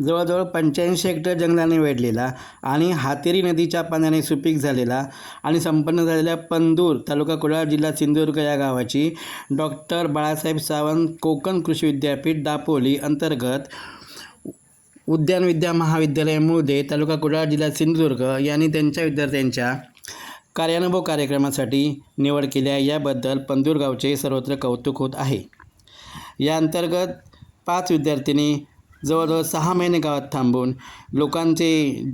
जवळजवळ पंच्याऐंशी हेक्टर जंगलाने वेढलेला आणि हातेरी नदीच्या पाण्याने सुपीक झालेला आणि संपन्न झालेल्या पंदूर तालुका कुडाळ जिल्हा सिंधुदुर्ग या गावाची डॉक्टर बाळासाहेब सावंत कोकण कृषी विद्यापीठ दापोली अंतर्गत उद्यान विद्या महाविद्यालय मुळदे तालुका कुडाळ जिल्हा सिंधुदुर्ग यांनी त्यांच्या विद्यार्थ्यांच्या कार्यानुभव कार्यक्रमासाठी निवड केली आहे याबद्दल पंदूर गावचे सर्वत्र कौतुक होत आहे. या अंतर्गत पाच विद्यार्थिनी जवळजवळ सहा महिने गावात थांबून लोकांचे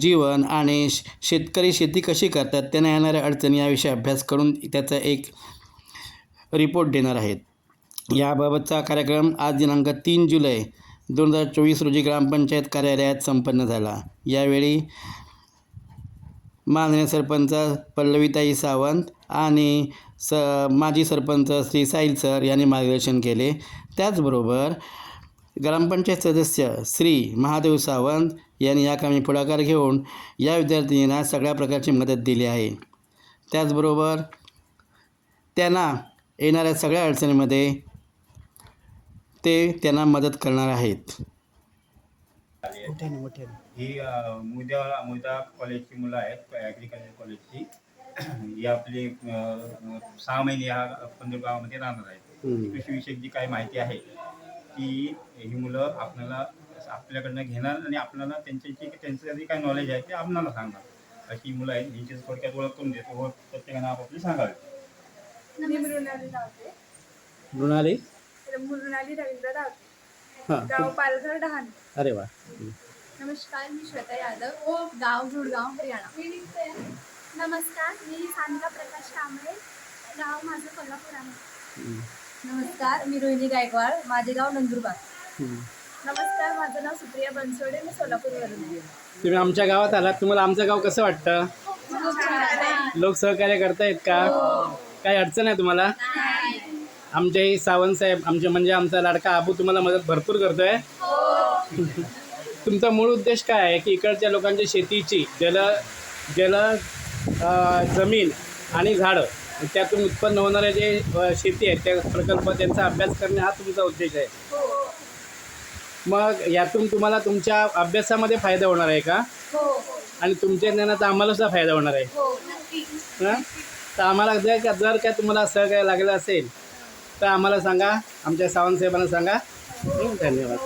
जीवन आणि श- शेतकरी शेती कशी करतात त्यांना येणाऱ्या अडचणी याविषयी अभ्यास करून त्याचा एक रिपोर्ट देणार आहेत. याबाबतचा कार्यक्रम आज दिनांक तीन जुलै दोन हजार चोवीस रोजी ग्रामपंचायत कार्यालयात संपन्न झाला. यावेळी माननीय सरपंच पल्लवीताई सावंत आणि स माजी सरपंच श्री साईल सर यांनी मार्गदर्शन केले. त्याचबरोबर ग्रामपंचायत सदस्य श्री महादेव सावंत यांनी या कामी पुढाकार घेऊन या विद्यार्थिनींना सगळ्या प्रकारची मदत दिली आहे. त्याचबरोबर त्यांना येणाऱ्या सगळ्या अडचणीमध्ये ते त्यांना मदत करणार आहेत. ही मुद्या मुदा कॉलेजची मुलं आहेत ॲग्रिकल्चर कॉलेजची ही आपली सहा महिने या पंधरा गावामध्ये राहणार आहेत. कृषीविषयक जी काही माहिती आहे ती ही मुलं आपल्याला आपल्याकडनं घेणार आणि आपल्याला त्यांची जी त्यांचं काही नॉलेज आहे ते आपल्याला सांगणार. अशी मुलं आहेत यांची थोडक्यात ओळख करून देतो व प्रत्येकानं आपापली सांगावी. मी मृणाली मृणाली? मृणाली रवींद्र हां. गाव पालघर डहाण. अरे वा. नमस्कार मी श्वेता यादव. ओ गाव जुडगाव हरियाणा. नमस्कार मी सानिका प्रकाश कांबळे. गाव माझं कोल्हापूर आहे नमस्कार मी रोहिणी गायकवाड. माझे गाव नंदुरबार. नमस्कार माझं नाव सुप्रिया बनसोडे. मी सोलापूरवरून. आहे तुम्ही आमच्या गावात आलात. तुम्हाला आमचं गाव कसं वाटतं? लोक सहकार्य करतायत का? काही अडचण आहे तुम्हाला? आमचे हे सावंत साहेब आमचे म्हणजे आमचा लाडका आबू तुम्हाला मदत भरपूर करतोय. तुमचा मूळ उद्देश काय आहे की इकडच्या लोकांच्या शेतीची जल जल अं, जमीन आणि झाडं त्यातून उत्पन्न होणारे जे शेती आहे त्या प्रकल्प त्यांचा अभ्यास करणे हा तुमचा उद्देश आहे. मग यातून तुम्हाला तुमच्या अभ्यासामध्ये फायदा होणार आहे का? आणि तुमच्या ज्ञानाचा आम्हाला सुद्धा फायदा होणार आहे. हां तर आम्हाला जर का जर काय तुम्हाला सहकार्य लागलं असेल तर आम्हाला सांगा. आमच्या सावंत साहेबांना सांगा. हं, धन्यवाद.